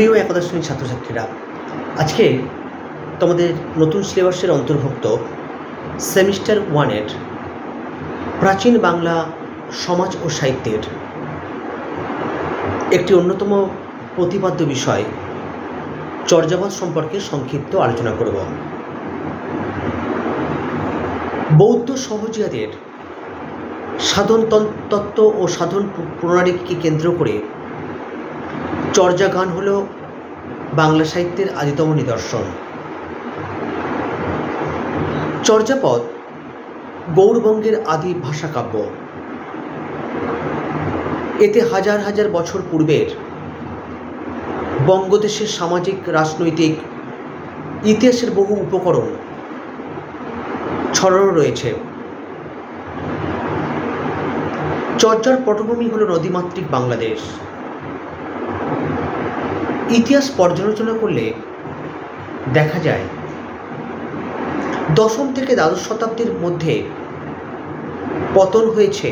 প্রিয় একাদশ শ্রেণির ছাত্রছাত্রীরা, আজকে তোমাদের নতুন সিলেবাসের অন্তর্ভুক্ত সেমিস্টার ওয়ানের প্রাচীন বাংলা সমাজ ও সাহিত্যের একটি অন্যতম প্রতিপাদ্য বিষয় চর্যাপদ সম্পর্কে সংক্ষিপ্ত আলোচনা করব। বৌদ্ধ সহজিয়াদের সাধন তত্ত্ব ও সাধন প্রণালীকে কেন্দ্র করে চর্যা গান হল বাংলা সাহিত্যের আদিতম নিদর্শন। চর্যাপদ গৌরবঙ্গের আদি ভাষাকাব্য এতে হাজার হাজার বছর পূর্বের বঙ্গদেশের সামাজিক, রাজনৈতিক ইতিহাসের বহু উপকরণ ছড়ানো রয়েছে। চর্যার পটভূমি হল নদীমাতৃক বাংলাদেশ। ইতিহাস পর্যালোচনা করলে দেখা যায়, দশম থেকে দ্বাদশ শতাব্দীর মধ্যে পতন হয়েছে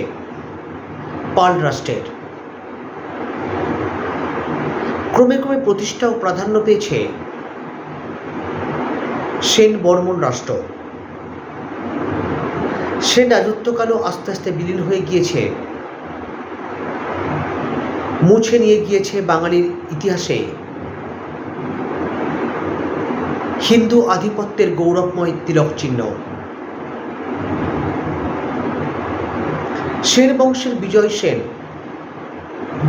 পাল রাষ্ট্রের ক্রমে ক্রমে প্রতিষ্ঠা ও প্রাধান্য পেয়েছে সেন বর্মন রাষ্ট্র। সেন রাজত্বকালও আস্তে আস্তে বিলীন হয়ে গিয়েছে। মুছে নিয়ে গিয়েছে বাঙালির ইতিহাসে। হিন্দু আধিপত্যের গৌরবময় তিলক চিহ্ন। সেন বংশের বিজয় সেন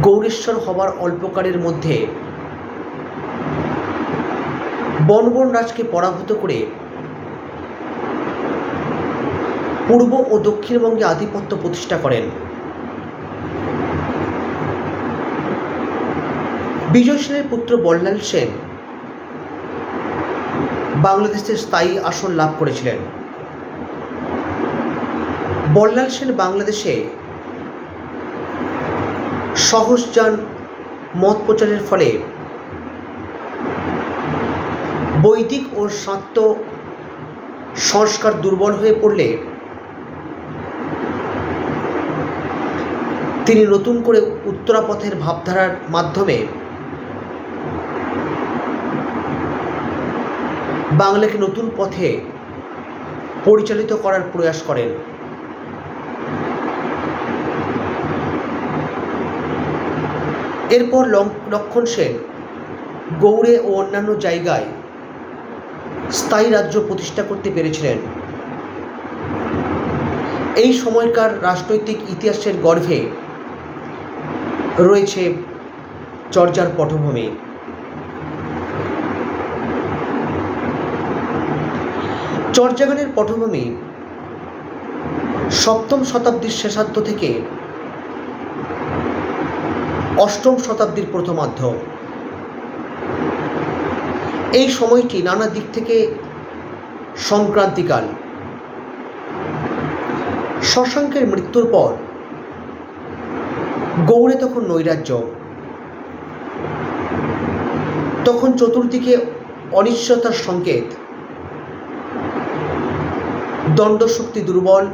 গৌরেশ্বর হবার অল্পকালের মধ্যে বনবন রাজকে পরাভূত করে পূর্ব ও দক্ষিণবঙ্গে আধিপত্য প্রতিষ্ঠা করেন। বিজয় সেনের পুত্র বল্লাল সেন বাংলাদেশের স্থায়ী আসন লাভ করেছিলেন। বল্লাল সেন বাংলাদেশে সহজযান মত প্রচারের ফলে বৈদিক ও শাক্ত সংস্কার দুর্বল হয়ে পড়লে তিনি নতুন করে উত্তরাপথের ভাবধারার মাধ্যমে বাংলাকে নতুন পথে পরিচালিত করার প্রয়াস করেন। এরপর লক্ষণ সেন গৌড়ে ও অন্যান্য জায়গায় স্থায়ী রাজ্য প্রতিষ্ঠা করতে পেরেছিলেন। এই সময়কার রাজনৈতিক ইতিহাসের গর্ভে রয়েছে চর্যার পটভূমি। চর্যাগানের পটভূমি সপ্তম শতাব্দীর শেষার্ধ থেকে অষ্টম শতাব্দীর প্রথমার্ধ। এই সময়টি নানা দিক থেকে সংক্রান্তিকাল। শশাঙ্কের মৃত্যুর পর গৌড়ে তখন নৈরাজ্য। তখন চতুর্দিকে অনিশ্চয়তার সংকেত। দণ্ডশক্তি দুর্বল,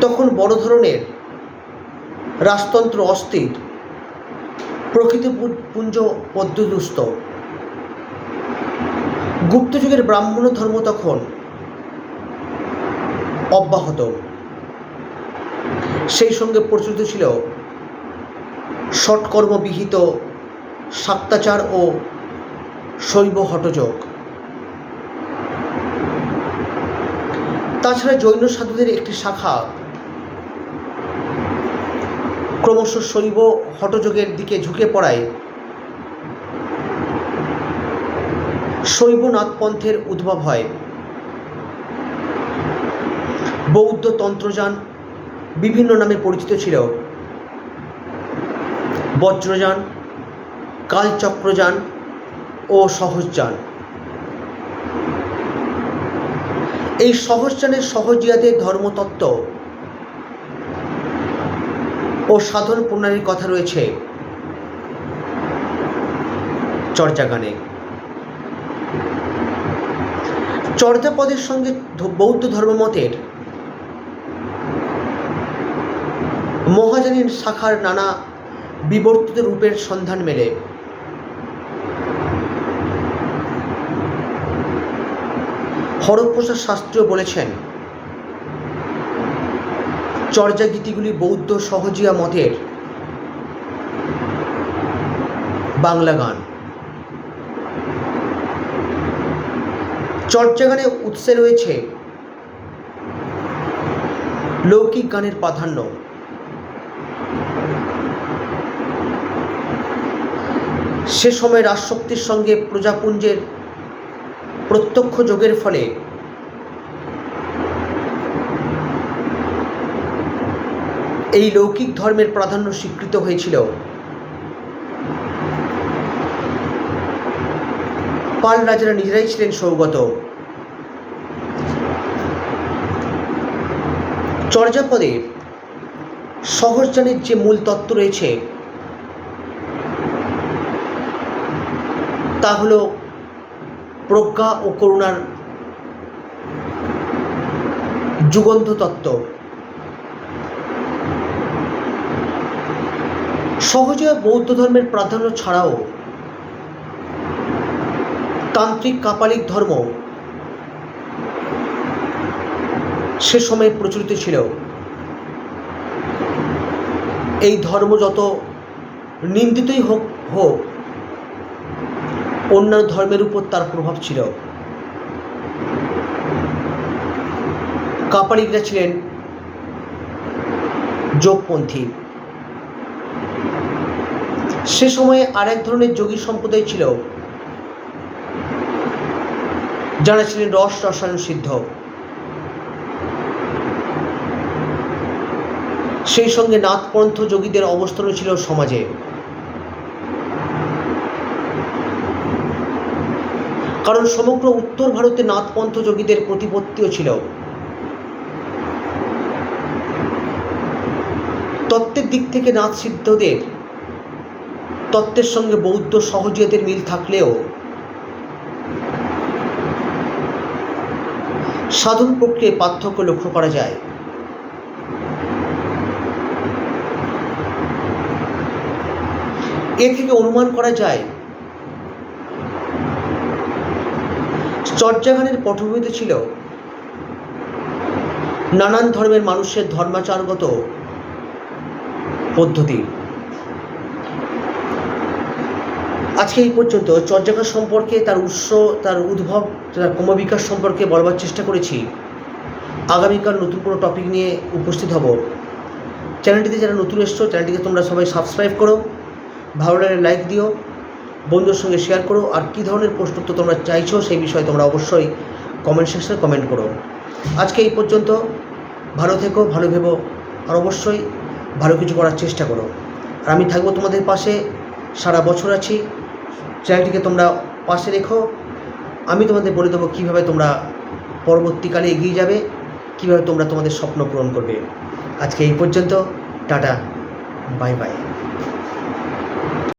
তখন বড় ধরনের রাজতন্ত্র অস্থির, প্রকৃতি পু- পুঞ্জ পদ্মদুস্ত গুপ্তযুগের ব্রাহ্মণ ধর্ম তখন অব্যাহত। সেই সঙ্গে প্রচলিত ছিল ষটকর্মবিহিত শাক্তাচার ও শৈব হটযোগ তাছাড়া জৈন সাধুদের একটি শাখা। ক্রমশ শৈব হটযোগের দিকে ঝুঁকে পড়ায়। শৈবনাথ পন্থের উদ্ভব হয়। বৌদ্ধ তন্ত্রযান বিভিন্ন নামে পরিচিত ছিল। বজ্রযান, কালচক্রযান ও সহজযান। এই সহজযানের সহজিয়াদের ধর্মতত্ত্ব ও সাধন প্রণালীর কথা রয়েছে চর্যাগানে। চর্যাপদের সঙ্গে বৌদ্ধ ধর্মমতের মহাজানীর শাখার নানা বিবর্তিত রূপের সন্ধান মেলে। হরপ্রসাদ শাস্ত্রীও বলেছেন চর্যা গীতিগুলি বৌদ্ধ সহজিয়া মতের বাংলা গান। চর্চা গানে উৎসে রয়েছে লৌকিক গানের প্রাধান্য। সে সময় রাজশক্তির সঙ্গে প্রজাপুঞ্জের প্রত্যক্ষ যোগের ফলে এই লৌকিক ধর্মের প্রাধান্য স্বীকৃত হয়েছিল। পাল রাজারা নিজেরাই ছিলেন সৌগত। চর্যাপদে সহজজানের যে মূল তত্ত্ব রয়েছে, তা হল প্রজ্ঞা ও করুণার যুগন্ধ তত্ত্ব সহজে বৌদ্ধ ধর্মের প্রাধান্য ছাড়াও তান্ত্রিক কাপালিক ধর্ম সে সময় প্রচলিত ছিল। এই ধর্ম যত নিন্দিতই হোক হোক অন্যান্য ধর্মের উপর তার প্রভাব ছিল। কাপালিকরা ছিলেন যোগপন্থী। সে সময়ে আর এক ধরনের যোগী সম্প্রদায় ছিল, যারা ছিলেন রস রসায়ন সিদ্ধ। সেই সঙ্গে নাথপন্থ যোগীদের অবস্থানও ছিল সমাজে। কারণ সমগ্র উত্তর ভারতে নাথপন্থ যোগীদের প্রতিপত্তিও ছিল। তত্ত্বের দিক থেকে নাথ সিদ্ধদের তত্ত্বের সঙ্গে বৌদ্ধ সহজিয়াদের মিল থাকলেও সাধন প্রক্রিয়ায় পার্থক্য লক্ষ্য করা যায়। এ থেকে অনুমান করা যায় চর্যাগানের পটভূমিতে ছিল নানান ধর্মের মানুষের ধর্মাচারগত পদ্ধতি। আজকে এই পর্যন্ত চর্যাগান সম্পর্কে তার উৎস, তার উদ্ভব, তার ক্রমবিকাশ সম্পর্কে বলবার চেষ্টা করেছি। আগামীকাল নতুন কোনো টপিক নিয়ে উপস্থিত হব। চ্যানেলটিতে যারা নতুন এসছো, চ্যানেলটিকে তোমরা সবাই সাবস্ক্রাইব করো। ভালো লাগলে লাইক দিও। বন্ধুদের সঙ্গে শেয়ার করো। আর কী ধরনের প্রশ্ন তো তোমরা চাইছো সেই বিষয়ে তোমরা অবশ্যই কমেন্ট সেকশনে কমেন্ট করো। আজকে এই পর্যন্ত। ভালো থেকো, ভালো ভেবো। আর অবশ্যই ভালো কিছু করার চেষ্টা করো। আর আমি থাকব তোমাদের পাশে। সারা বছর আছি। চ্যানেলটিকে তোমরা পাশে রেখো। আমি তোমাদের বলে দেবো কীভাবে তোমরা পরবর্তীকালে এগিয়ে যাবে, কীভাবে তোমরা তোমাদের স্বপ্ন পূরণ করবে। আজকে এই পর্যন্ত। টাটা। Bye bye.